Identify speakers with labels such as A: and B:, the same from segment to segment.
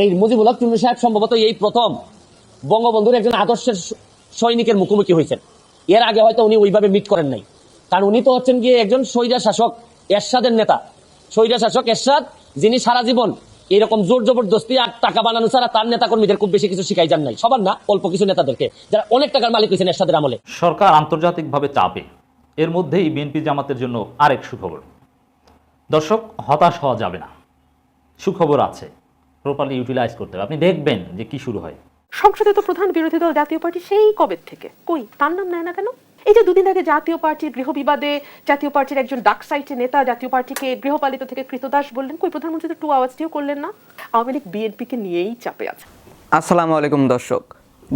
A: এই মুজিবুল হক, চুন্নু সাহেব সম্ভবত এই প্রথম বঙ্গবন্ধুর একজন আদর্শের সৈনিকের মুখোমুখি হয়েছেন। এর আগে হয়তো উনি ওইভাবে মিট করেন নাই। কারণ উনি তো হচ্ছেন গিয়ে একজন সৈরা শাসক, এরশাদের নেতা। সৈরা শাসক এরশাদ, যিনি সারা জীবন এরকম জোর জবরদস্তি আর টাকা বানানো ছাড়া তার নেতা কর্মীদের খুব বেশি কিছু শিখাই যান নাই। সবার না, অল্প কিছু নেতাদেরকে, যারা অনেক টাকার মালিক হয়েছেন এরশাদের আমলে।
B: সরকার আন্তর্জাতিকভাবে চাপে। এর মধ্যেই বিএনপি জামাতের জন্য আরেক সুখবর। দর্শক, হতাশ হওয়া যাবে না। সুখবর আছে। প্রপারলি ইউটিলাইজ করতে হবে। আপনি দেখবেন যে কি শুরু হয়।
C: সংসদে তো প্রধান বিরোধী দল জাতীয় পার্টি সেই কবে থেকে? কই তার নাম নেয় না কেন? এই যে দুদিন আগে জাতীয় পার্টির গৃহ বিবাদে জাতীয় পার্টির একজন ডাক সাইটে নেতা জাতীয় পার্টিকে গৃহপালিত থেকে কৃতদাস বললেন কই প্রধানমন্ত্রী তো টু আওয়াজটিও করলেন না। আওয়ামী লীগ বিএনপিকে নিয়েই চাপে আছে।
D: আসসালামু আলাইকুম দর্শক।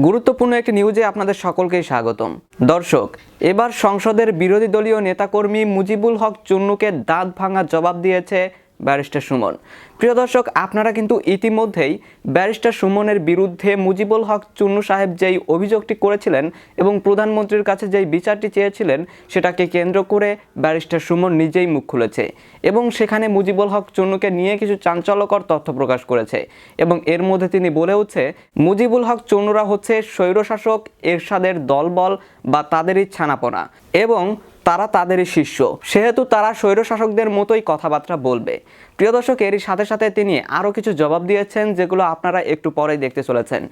D: গুরুত্বপূর্ণ একটি নিউজে আপনাদের সকলকেই স্বাগতম। দর্শক এবার সংসদের বিরোধী দলীয় নেতাকর্মী মুজিবুল হক চুন্নুকে দাঁত ভাঙা জবাব দিয়েছে ব্যারিস্টার সুমন। প্রিয় দর্শক, আপনারা কিন্তু ইতিমধ্যেই ব্যারিস্টার সুমনের বিরুদ্ধে মুজিবুল হক, চুন্নু সাহেব যেই অভিযোগটি করেছিলেন এবং প্রধানমন্ত্রীর কাছে যেই বিচারটি চেয়েছিলেন, সেটাকে কেন্দ্র করে ব্যারিস্টার সুমন নিজেই মুখ খুলেছে এবং সেখানে মুজিবুল হক, চুন্নুকে নিয়ে কিছু চাঞ্চল্যকর তথ্য প্রকাশ করেছে এবং এর মধ্যে তিনি বলেওছে মুজিবুল হক, চুন্নুরা হচ্ছে স্বৈরশাসক, এরশাদের দলবল বা তাদেরই ছানাপনা এবং তারা তাদেরই শিষ্য। সেহেতু তারা স্বৈরশাসকদের মতোই কথাবার্তা বলবে। প্রিয় দর্শক, এরই সাথে সাথে তিনি আরও কিছু জবাব দিয়েছেন, যেগুলো আপনারা একটু পরেই দেখতে চলেছেন।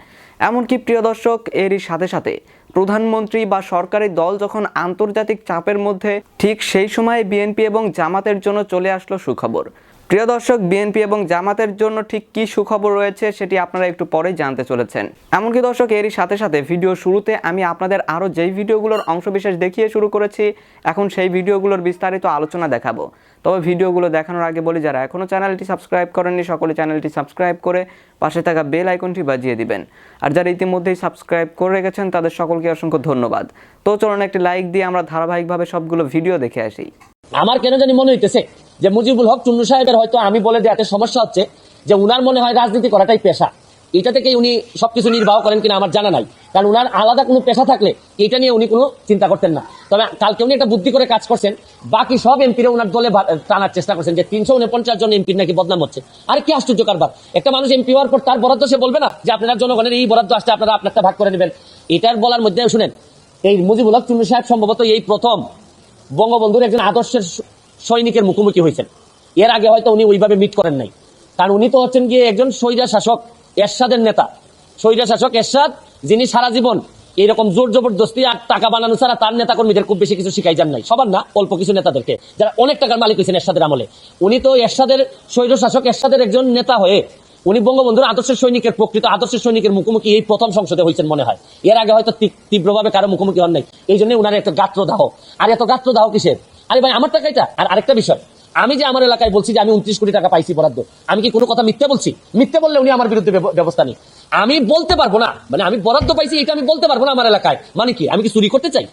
D: এমনকি প্রিয় দর্শক, এরই সাথে সাথে প্রধানমন্ত্রী বা সরকারি দল যখন আন্তর্জাতিক চাপের মধ্যে, ঠিক সেই সময়ে বিএনপি এবং জামাতের জন্য চলে আসলো সুখবর। প্রিয় দর্শক, বিএনপি এবং জামাতের জন্য ঠিক কি সুখবর রয়েছে সেটি আপনারা একটু পরে জানতে চলেছেন। এমনকি দর্শক, এরই সাথে সাথে ভিডিও শুরুতে আমি আপনাদের আরও যেই ভিডিওগুলোর অংশবিশেষ দেখিয়ে শুরু করেছি, এখন সেই ভিডিওগুলোর বিস্তারিত আলোচনা দেখাবো। তবে ভিডিওগুলো দেখানোর আগে বলি, যারা এখনও চ্যানেলটি সাবস্ক্রাইব করেননি, সকলে চ্যানেলটি সাবস্ক্রাইব করে পাশে থাকা বেল আইকনটি বাজিয়ে দিবেন। আর যারা ইতিমধ্যেই সাবস্ক্রাইব করে রেখেছেন, তাদের সকলকে অসংখ্য ধন্যবাদ। তো চলুন একটি লাইক দিয়ে আমরা ধারাবাহিকভাবে সবগুলো ভিডিও দেখে আসি।
A: আমার কেন জানি মনে হইতেছে যে মুজিবুল হক চুন্নু সাহেবের হয়তো আমি বলে দেওয়াতে সমস্যা হচ্ছে যে উনার মনে হয় রাজনীতি করাটাই পেশা। এটা থেকে উনি সবকিছু নির্বাহ করেন কিনা আমার জানা নাই। কারণ উনার আলাদা কোনো পেশা থাকলে এটা নিয়ে উনি কোনো চিন্তা করতেন না। তবে কালকে উনি একটা বুদ্ধি করে কাজ করছেন, বাকি সব এমপিরা উনার দলে টানার চেষ্টা করছেন যে তিনশো উনপঞ্চাশ জন এমপির নাকি বদনাম হচ্ছে। আর কি আশ্চর্য কারবার। একটা মানুষ এমপি হওয়ার পর তার বরাদ্দ সে বলবে না যে আপনারা জনগণের এই বরাদ্দ আসছে, আপনারা আপনারটা ভাগ করে নেবেন। এটার বলার মধ্যে শুনেন, এই মুজিবুল হক চুন্নু সাহেব সম্ভবত এই প্রথম বঙ্গবন্ধুর একজন আদর্শের সৈনিকের মুখোমুখি হয়েছেন। এর আগে হয়তো উনি ওইভাবে মিট করেন নাই। কারণ উনি তো হচ্ছেন গিয়ে একজন সৈরা শাসক, এরশাদের নেতা। সৈরা শাসক এরশাদ, যিনি সারা জীবন এরকম জোর জবরদস্তি আর টাকা বানানো ছাড়া তার নেতা কর্মীদের খুব বেশি কিছু শিখাই যান নাই। সবার না, অল্প কিছু নেতাদেরকে। যারা অনেক টাকার মালিক হয়েছেন এরশাদের আমলে। উনি তো এরশাদের সৈর শাসক, এরশাদের একজন নেতা হয়ে উনি বঙ্গবন্ধুর আদর্শের সৈনিকের প্রকৃত আদর্শের সৈনিকের মুখোমুখি এই প্রথম সংসদে হয়েছেন মনে হয়। এর আগে হয়তো তীব্রভাবে কারও মুখোমুখি হন নাই। এই জন্য উনার একটা গাত্রদাহ। আর এত গাত্রদাহ কিসের? আরে ভাই, আমার টাকা এটা। আর আরেকটা বিষয়, আমি যে আমার এলাকায় বলছি যে আমি উনত্রিশ কোটি টাকা পাইছি বরাদ্দ, আমি কি কোনো কথা মিথ্যে বলছি? মিথ্যে বললে উনি আমার বিরুদ্ধে ব্যবস্থা নেই আমি বলতে পারব না মানে আমি বরাদ্দ পাইছি, এটা আমি বলতে পারব না আমার এলাকায়। মানে কি, আমি কি চুরি করতে চাই?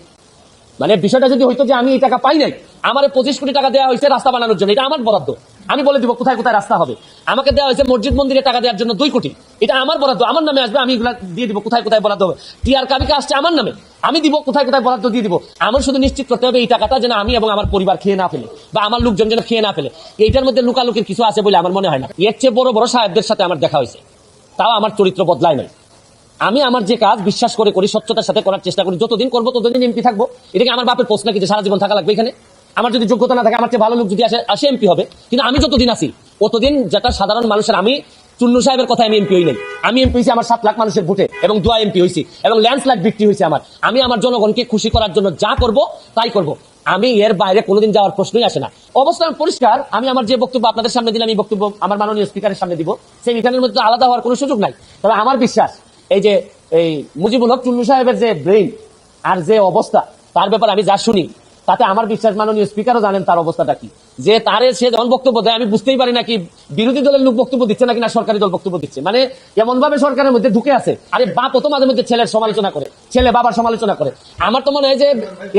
A: মানে বিষয়টা যদি হইতো যে আমি এই টাকা পাই নাই, আমার পঁচিশ কোটি টাকা দেওয়া হয়েছে রাস্তা বানানোর জন্য, এটা আমার বরাদ্দ। আমি বলে দিব কোথায় কোথায় রাস্তা হবে। আমাকে দেওয়া হয়েছে মসজিদ মন্দিরে টাকা দেওয়ার জন্য দুই কোটি। এটা আমার বরাদ্দ, আমার নামে আসবে, আমি এগুলা দিয়ে দিব, কোথায় কোথায় বরাদ্দ হবে। টিআর কাবিকা আসছে আমার নামে, আমি দিব কোথায় কোথায় বরাদ্দ দিয়ে দিব। আমার শুধু নিশ্চিত করতে হবে এই টাকাটা যেন আমি এবং আমার পরিবার খেয়ে না ফেলে, বা আমার লোকজন যেন খেয়ে না ফেলে। এইটার মধ্যে লুকালুকির কিছু আছে বলে আমার মনে হয় না। এর চেয়ে বড় বড় সাহেবদের সাথে আমার দেখা হয়েছে। তাও আমার চরিত্র বদলায় নাই। আমি আমার যে কাজ বিশ্বাস করে করি, স্বচ্ছতার সাথে করার চেষ্টা করি, যতদিন করব ততদিন এমপি থাকব। এটাকে আমার বাপের প্রশ্ন যে সারা জীবন থাকা লাগবে এখানে? আমার যদি যোগ্যতা না থাকে, আমার চেয়ে ভালো লোক যদি আসে আসে এমপি হবে। কিন্তু আমি যতদিন আছি, অতদিন যেটা সাধারণ মানুষের, আমি চুন্নু সাহেবের কথা আমি এমপি হই নাই। আমি এমপি হয়েছি আমার সাত লাখ মানুষের ভোটে এবং দোয়া এমপি হয়েছি এবং ল্যান্ডস্লাইড বিক্রি হয়েছে আমার। আমি আমার জনগণকে খুশি করার জন্য যা করব, তাই করব। আমি এর বাইরে কোনোদিন যাওয়ার প্রশ্নই আসে না। অবস্থান পরিষ্কার, আমি আমার যে বক্তব্য আপনাদের সামনে দিলাম, এই বক্তব্য আমার মাননীয় স্পিকারের সামনে দিব, সেই মিটানের মধ্যে আলাদা হওয়ার কোনো সুযোগ নাই। তবে আমার বিশ্বাস, এই যে, এই মুজিবুল হক চুন্নু সাহেবের যে ব্রেইন আর যে অবস্থা, তার ব্যাপারে আমি যা শুনি তাতে আমার বিশ্বাস মাননীয় স্পিকারও জানেন তার অবস্থাটা কি। যে তারে সে যখন বক্তব্য দেয়, আমি বুঝতেই পারি না কি বিরোধী দলের লোক বক্তব্য দিচ্ছে নাকি না সরকারি দল বক্তব্য দিচ্ছে। মানে এমন ভাবে সরকারের মধ্যে ঢুকে আছে। আরে বাপ তো মাঝে মধ্যে ছেলের সমালোচনা করে, ছেলে বাবার সমালোচনা করে। আমার তো মনে হয় যে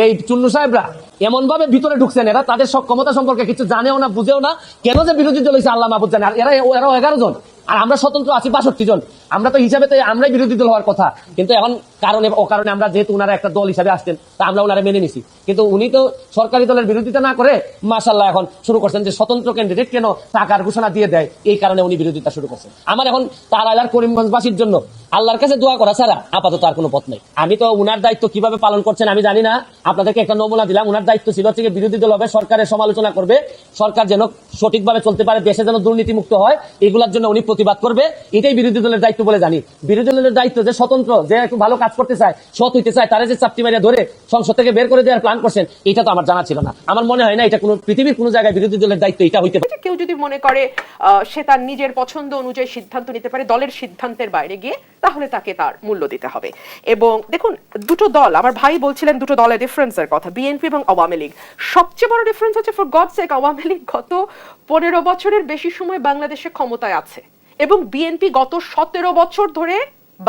A: এই চুন্নু সাহেবরা এমন ভাবে ভিতরে ঢুকছেন, এরা তাদের সক্ষমতা সম্পর্কে কিছু জানেও না, বুঝেও না কেন যে বিরোধী দল হয়েছে আল্লাহ মাহবুদ জানে। আর এরা, এরাও এগারো জন। আর আমরা স্বতন্ত্র আছি বাষট্টি জন। আমরা তো হিসাবে তো আমরাই বিরোধী দল হওয়ার কথা। কিন্তু এখন কারণে ও কারণে আমরা যেহেতু উনারা একটা দল হিসাবে আসছেন তা আমরা ওনারা মেনে নিছি। কিন্তু উনি তো সরকারি দলের বিরোধিতা না করে মাসাল্লাহ এখন শুরু করছেন যে স্বতন্ত্র ক্যান্ডিডেট কেন টাকার ঘোষণা দিয়ে দেয়, এই কারণে উনি বিরোধিতা শুরু করছেন। আমার এখন তার আলার করিমগঞ্জবাসীর জন্য আল্লাহর কাছে দোয়া করা ছাড়া আপাতত আর কোনো পথ নেই। আমি তো উনার দায়িত্ব কীভাবে পালন করছেন আমি জানি না। আপনাদেরকে একটা নমুনা দিলাম, উনার দায়িত্ব ছিল হচ্ছে বিরোধী দল হবে, সরকারের সমালোচনা করবে, সরকার যেন সঠিকভাবে চলতে পারে, দেশে যেন দুর্নীতি মুক্ত হয়, এগুলোর জন্য উনি প্রতিবাদ করবে। এটাই বিরোধী দলের দায়িত্ব বলে জানি। বিরোধী দলের দায়িত্ব যে স্বতন্ত্র, যে একটু ভালো কাজ করতে চায়, সৎ হইতে চায়, তারা যে চাপটি মারিয়া ধরে সংসদ থেকে বের করে দেওয়ার প্ল্যান করছেন, এটা তো আমার জানা ছিল না। আমার মনে হয় না এটা কোনো পৃথিবীর কোনো জায়গায় বিরোধী দলের দায়িত্ব, এটা হইতে পারে।
C: কেউ যদি মনে করে সে তার নিজের পছন্দ অনুযায়ী সিদ্ধান্ত নিতে পারে, দলের সিদ্ধান্তের বাইরে গিয়ে, তাহলে তাকে তার মূল্য দিতে হবে। এবং দেখুন, দুটো দল, আমার ভাই বলছিলেন দুটো দলের ডিফারেন্সের কথা বিএনপি এবং আওয়ামী লীগ। সবচেয়ে বড় ডিফারেন্স হচ্ছে for God sake Awami League গত পনেরো বছরের বেশি সময় বাংলাদেশে ক্ষমতায় আছে। এবং বিএনপি গত সতেরো বছর ধরে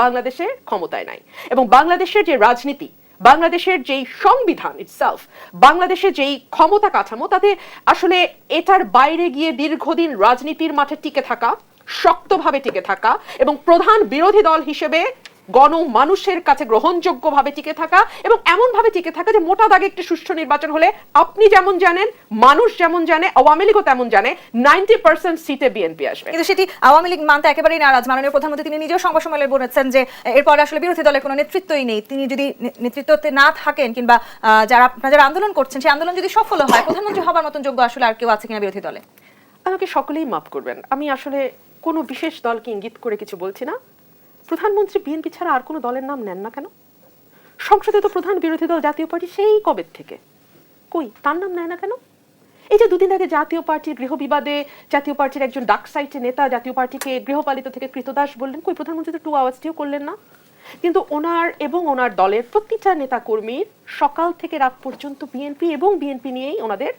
C: বাংলাদেশে ক্ষমতায় নাই। এবং বাংলাদেশের যে রাজনীতি, বাংলাদেশের যেই সংবিধান ইটসেলফ বাংলাদেশে যেই ক্ষমতা কাঠামো, তাতে আসলে এটার বাইরে গিয়ে দীর্ঘদিন রাজনীতির মাঠে টিকে থাকা, শক্তভাবে টিকে থাকা এবং প্রধান বিরোধী দল হিসেবে গণ মানুষের কাছে গ্রহণযোগ্যভাবে টিকে থাকা এবং এমন ভাবে টিকে থাকা যে মোটা দাগে একটি সুষ্ঠু নির্বাচন হলে আপনি যেমন জানেন মানুষ যেমন জানে আওয়ামী লীগও তেমন জানে নাইনটি পার্সেন্ট সিটে বিএনপি আসবে।
E: কিন্তু সেটি আওয়ামী লীগ মানতে একেবারেই নারাজ। মাননীয় প্রধানমন্ত্রী তিনি নিজেও সংবাদ সম্মেলনে বলেছেন যে এরপরে আসলে বিরোধী দলের কোনো নেতৃত্বই নেই। তিনি যদি নেতৃত্বতে না থাকেন কিংবা যারা আপনারা যারা আন্দোলন করছেন সেই আন্দোলন যদি সফল হয় প্রধানমন্ত্রী হবার মতন যোগ্য আসলে আর কেউ আছে কিনা বিরোধী দলে?
C: আমাকে সকলেই মাফ করবেন। আমি আসলে কোনো বিশেষ দলকে ইঙ্গিত করে কিছু বলছি না। প্রধানমন্ত্রী বিএনপি ছাড়া আর কোনো দলের নাম নেন না কেন? সংসদে তো প্রধান বিরোধী দল জাতীয় পার্টি, সেই কবে থেকে? কই, তার নাম নেয় না কেন? এই যে দুদিন আগে জাতীয় পার্টির গৃহ বিবাদে জাতীয় পার্টির একজন ডাক সাইটে নেতা জাতীয় পার্টিকে গৃহপালিত থেকে কৃতদাস বললেন, কই, প্রধানমন্ত্রী তো টু আওয়াজটিও করলেন না? কিন্তু ওনার এবং ওনার দলের প্রতিটা নেতা কর্মীর সকাল থেকে রাত পর্যন্ত বিএনপি এবং বিএনপি নিয়েই ওনাদের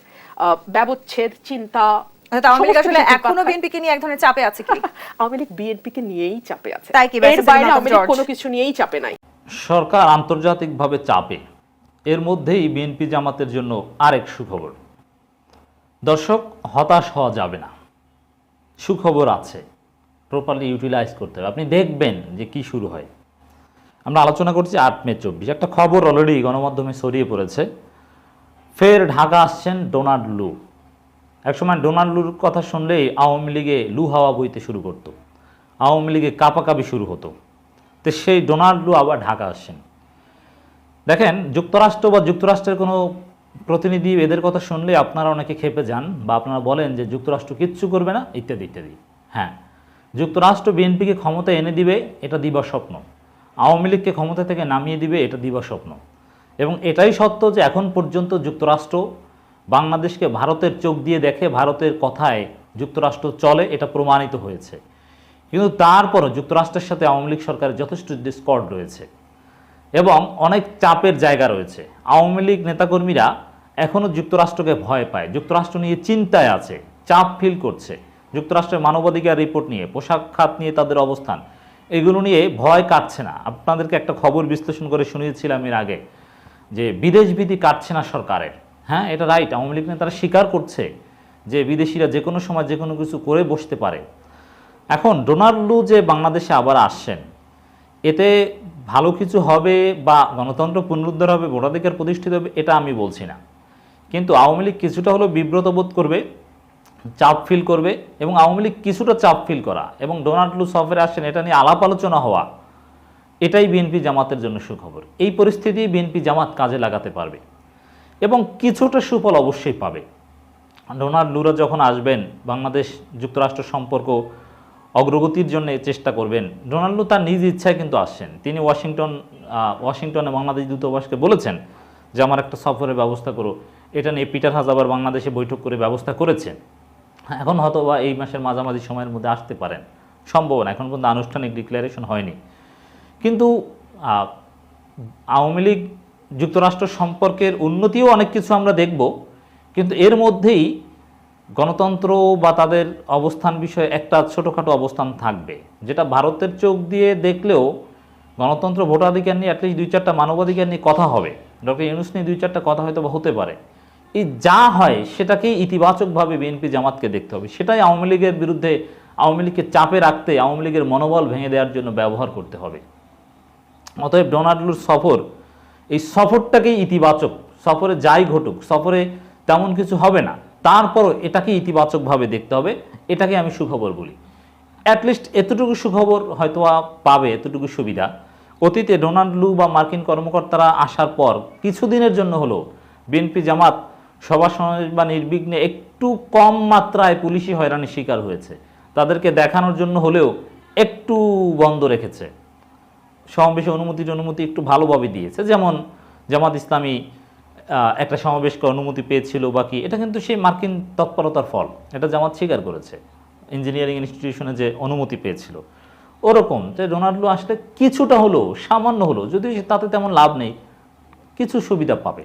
C: ব্যবচ্ছেদ, চিন্তা
E: আসলে
C: এখনও
E: বিএনপিকে নিয়ে এক ধরনের চাপে আছে কি?
C: আওয়ামী লীগ বিএনপি নিয়েই চাপে আছে।
E: তাই কি
C: এর বাইরে আওয়ামী লীগ কোনো কিছু নিয়েই চাপে নাই।
B: সরকার আন্তর্জাতিকভাবে চাপে। এর মধ্যেই বিএনপি জামাতের জন্য আরেক সুখবর। দর্শক হতাশ হওয়া যাবে না। সুখবর আছে। প্রপারলি ইউটিলাইজ করতে হবে। আপনি দেখবেন যে কি শুরু হয়। আমরা আলোচনা করছি আট মে চব্বিশ। একটা খবর অলরেডি গণমাধ্যমে ছড়িয়ে পড়েছে। ফের ঢাকা আসছেন ডোনাল্ড লু। একসময় ডোনাল্ড লুর কথা শুনলেই আওয়ামী লীগে লু হাওয়া বইতে শুরু করতো। আওয়ামী লীগে কাপাকাপি শুরু হতো। তো সেই ডোনাল্ড লু আবার ঢাকা আসছেন দেখেন, যুক্তরাষ্ট্র বা যুক্তরাষ্ট্রের কোনো প্রতিনিধি এদের কথা শুনলে আপনারা অনেকে খেপে যান বা আপনারা বলেন যে যুক্তরাষ্ট্র কিচ্ছু করবে না, ইত্যাদি ইত্যাদি। হ্যাঁ যুক্তরাষ্ট্র বিএনপিকে ক্ষমতা এনে দিবে, এটা দিবার স্বপ্ন। আওয়ামী লীগকে ক্ষমতা থেকে নামিয়ে দিবে, এটা দিবার স্বপ্ন। এবং এটাই সত্য যে এখন পর্যন্ত যুক্তরাষ্ট্র বাংলাদেশকে ভারতের চোখ দিয়ে দেখে ভারতের কথায় যুক্তরাষ্ট্র চলে, এটা প্রমাণিত হয়েছে। কিন্তু তারপরও যুক্তরাষ্ট্রের সাথে আওয়ামী লীগ সরকারের যথেষ্ট ডিসকর্ড রয়েছে এবং অনেক চাপের জায়গা রয়েছে। আওয়ামী লীগ নেতাকর্মীরা এখনও যুক্তরাষ্ট্রকে ভয় পায়। যুক্তরাষ্ট্র নিয়ে চিন্তায় আছে, চাপ ফিল করছে। যুক্তরাষ্ট্রের মানবাধিকার রিপোর্ট নিয়ে, পোশাক খাত নিয়ে তাদের অবস্থান, এগুলো নিয়ে ভয় কাটছে না। আপনাদেরকে একটা খবর বিশ্লেষণ করে শুনিয়েছিলাম এর আগে যে বিদেশ ভীতি কাটছে না সরকারের। হ্যাঁ এটা রাইট আওয়ামী লীগ নেতারা স্বীকার করছে যে বিদেশিরা যে কোনো সময় যে কোনো কিছু করে বসতে পারে। এখন ডোনাল্ড যে বাংলাদেশে আবার আসছেন, এতে ভালো কিছু হবে বা গণতন্ত্র পুনরুদ্ধার হবে, ভোটাধিকার প্রতিষ্ঠিত হবে, এটা আমি বলছি না। কিন্তু আওয়ামী লীগ কিছুটা হলেও বিব্রত বোধ করবে, চাপ ফিল করবে এবং আওয়ামী লীগ কিছুটা চাপ ফিল করা এবং ডোনাল্ড সফরে আসছেন, এটা নিয়ে আলাপ আলোচনা হওয়া, এটাই বিএনপি জামাতের জন্য সুখবর। এই পরিস্থিতি বিএনপি জামাত কাজে লাগাতে পারবে। এবং কিছুটা সুফল অবশ্যই পাবে। ডোনাল্ড লুরা যখন আসবেন, বাংলাদেশ যুক্তরাষ্ট্র সম্পর্ক অগ্রগতির জন্য চেষ্টা করবেন। ডোনাল্ড লু তার নিজ ইচ্ছায় কিন্তু আসছেন। তিনি ওয়াশিংটন ওয়াশিংটনে বাংলাদেশ দূতাবাসকে বলেছেন যে, আমার একটা সফরের ব্যবস্থা করো। এটা নিয়ে পিটার হাজ আবার বাংলাদেশে বৈঠক করে ব্যবস্থা করেছেন। এখন হয়তো বা এই মাসের মাঝামাঝি সময়ের মধ্যে আসতে পারেন। সম্ভাবনা এখন পর্যন্ত আনুষ্ঠানিক ডিক্লারেশন হয়নি। কিন্তু আওয়ামী লীগ যুক্তরাষ্ট্র সম্পর্কের উন্নতিও অনেক কিছু আমরা দেখব, কিন্তু এর মধ্যেই গণতন্ত্র বা তাদের অবস্থান বিষয়ে একটা ছোটোখাটো অবস্থান থাকবে, যেটা ভারতের চোখ দিয়ে দেখলেও গণতন্ত্র ভোটাধিকার নিয়ে অ্যাটলিস্ট দুই চারটা মানবাধিকার নিয়ে কথা হবে। ডক্টর ইউনুস নিয়ে দুই চারটা কথা হয়তো হতে পারে। এই যা হয় সেটাকেই ইতিবাচকভাবে বিএনপি জামাতকে দেখতে হবে। সেটাই আওয়ামী লীগের বিরুদ্ধে, আওয়ামী লীগকে চাপে রাখতে, আওয়ামী লীগের মনোবল ভেঙে দেওয়ার জন্য ব্যবহার করতে হবে। অতএব ডোনাল্ডুর সফর এই সফরটাকেই ইতিবাচক, সফরে যাই ঘটুক, সফরে তেমন কিছু হবে না। তারপরও এটাকে ইতিবাচকভাবে দেখতে হবে, এটাকে আমি সুখবর বলি। অ্যাটলিস্ট এতটুকু সুখবর হয়তো পাবে, এতটুকু সুবিধা। অতীতে ডোনাল্ড লু বা মার্কিন কর্মকর্তারা আসার পর কিছুদিনের জন্য হলো বিএনপি জামাত সভা বা নির্বিঘ্নে একটু কম মাত্রায় পুলিশি হয়রানির শিকার হয়েছে। তাদেরকে দেখানোর জন্য হলেও একটু বন্ধ রেখেছে। সমাবেশে অনুমতি অনুমতি একটু ভালোভাবে দিয়েছে। যেমন জামাত ইসলামী একটা সমাবেশকে অনুমতি পেয়েছিল বাকি এটা কিন্তু সেই মার্কিন তৎপরতার ফল। এটা জামাত স্বীকার করেছে। ইঞ্জিনিয়ারিং ইনস্টিটিউশনে যে অনুমতি পেয়েছিল। ওরকম যে রোনাল্ডো আসলে কিছুটা হলো সামান্য হলো যদিও তাতে তেমন লাভ নেই, কিছু সুবিধা পাবে।